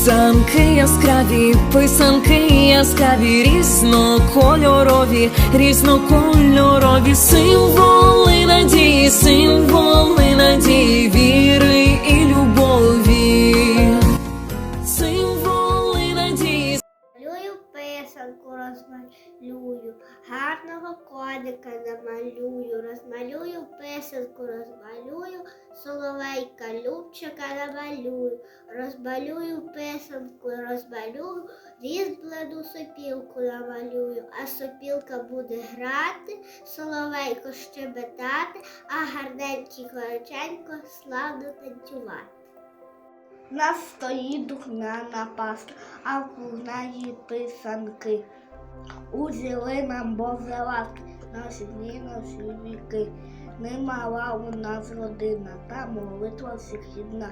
Писанки яскраві, писанки яскраві, різнокольорові, різнокольорові, символи надії, символи надії, віри і любові. Розмалюю, гарного коника намалюю, розмалюю писанку, розмалюю, соловейка, любчика намалюю, розмалюю писанку, розмалюю, різблену сопілку намалюю, а сопілка буде грати, соловейко щебетати, а гарненький короченько славно танцювати. Нас стоїть духмяна паста, а в неї писанки. Узяли нам Боже ласки, наші дні, наші віки. Не мала у нас родина, та молитва всехідна.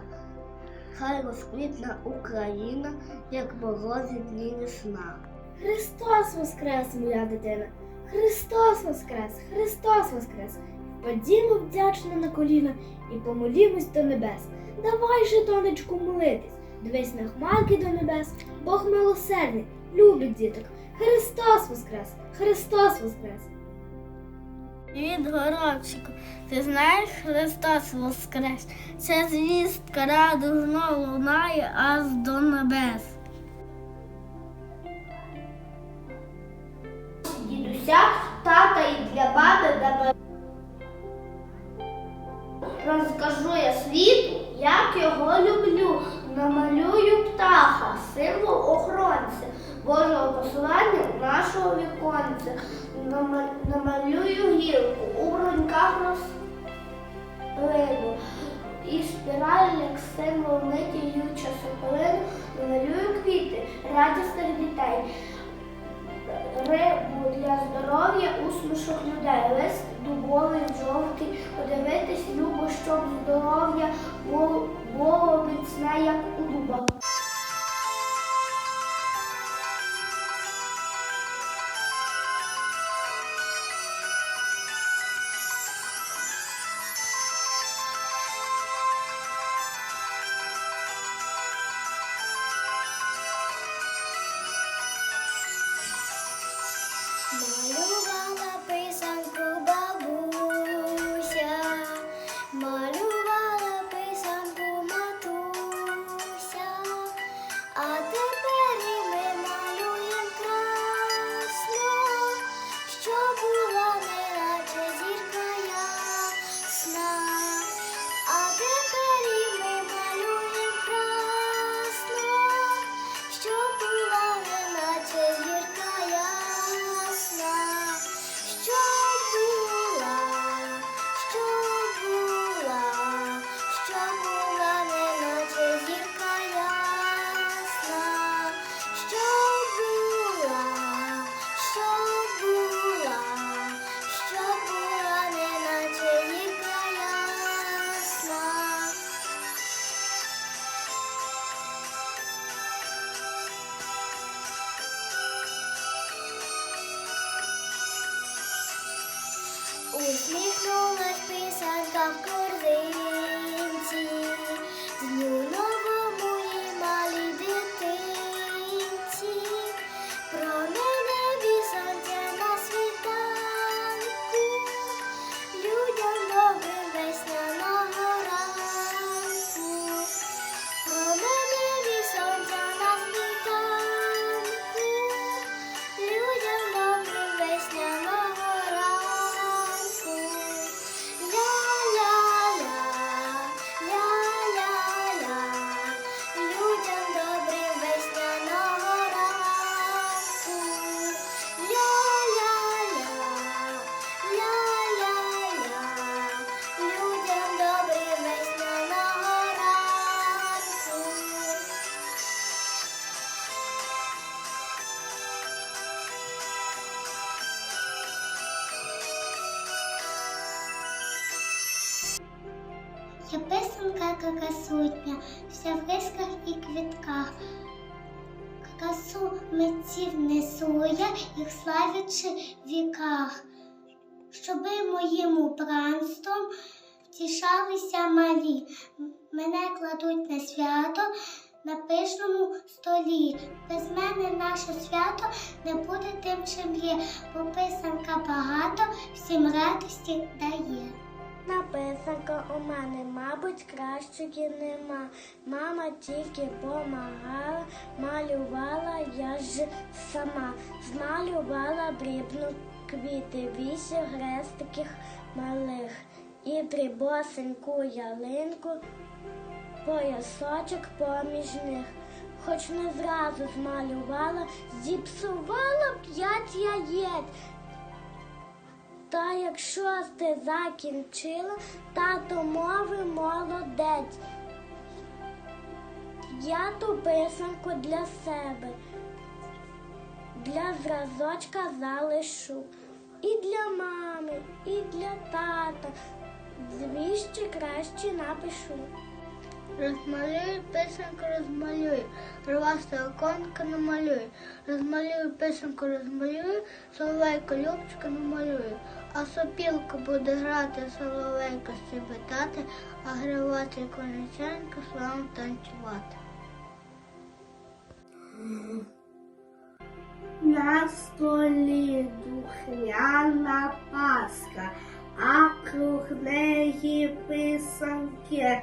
Хай розквітна Україна, як морозі дні весна. Христос воскрес, моя дитина! Христос воскрес! Христос воскрес! Впадімо вдячно на коліна і помолімось до небес. Давай же, донечку, молитись, дивись на хмарки до небес, Бог милосердний, любить діток. Христос воскрес! Христос воскрес! Від горобчику, ти знаєш, Христос воскрес. Ця звістка радужно лунає аж до небес. Дідуся, тата і для баби даби. Розкажу я світу, як його люблю. Намалюю птаха, символ охоронця, Божого послання нашого віконця. Намалюю гілку, у бруньках рослину. І спіраль, як символ нитію часополину, намалюю квіти, радісних дітей. Рибу для здоров'я усмішок людей, лист дубовий, жовтий, подивитись любо, щоб здоров'я було міцне, як у дуба. Усміхнулась писанка в Я писанка какасутня, вся в рисках і квітках. Какасу митців несу я, їх славячи в віках, щоби моїм убранством втішалися малі. Мене кладуть на свято на пишному столі. Без мене наше свято не буде тим, чим є, бо писанка багато всім радості дає. Написанка у мене, мабуть, кращої нема. Мама тільки помагала, малювала я ж сама. Змалювала дрібну квіти, вісім хрестиків малих. І дрібосеньку ялинку, поясочок поміж них. Хоч не зразу змалювала, зіпсувала п'ять яєць. Та якщо ти закінчила, тато мови молодець. Я ту писанку для себе, для зразочка залишу. І для мами, і для тата. Звіще краще напишу. Розмалюю писанку, розмалюю, рваста оконка намалюю, розмалюю писанку, розмалюю, соловейко любчика намалюю, а сопілка буде грати, соловейко щебетати, а гривати коняченька славно танцювати. На столі духняна паска, а круг неї писанки.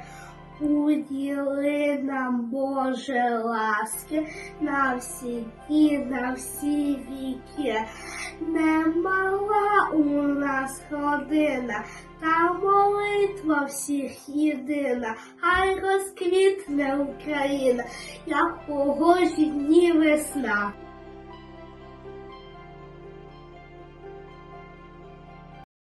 Уділи нам Боже ласки на всі дні, на всі віки. Не мала у нас година, та молитва всіх єдина, хай розквітне Україна, як погожі дні весна.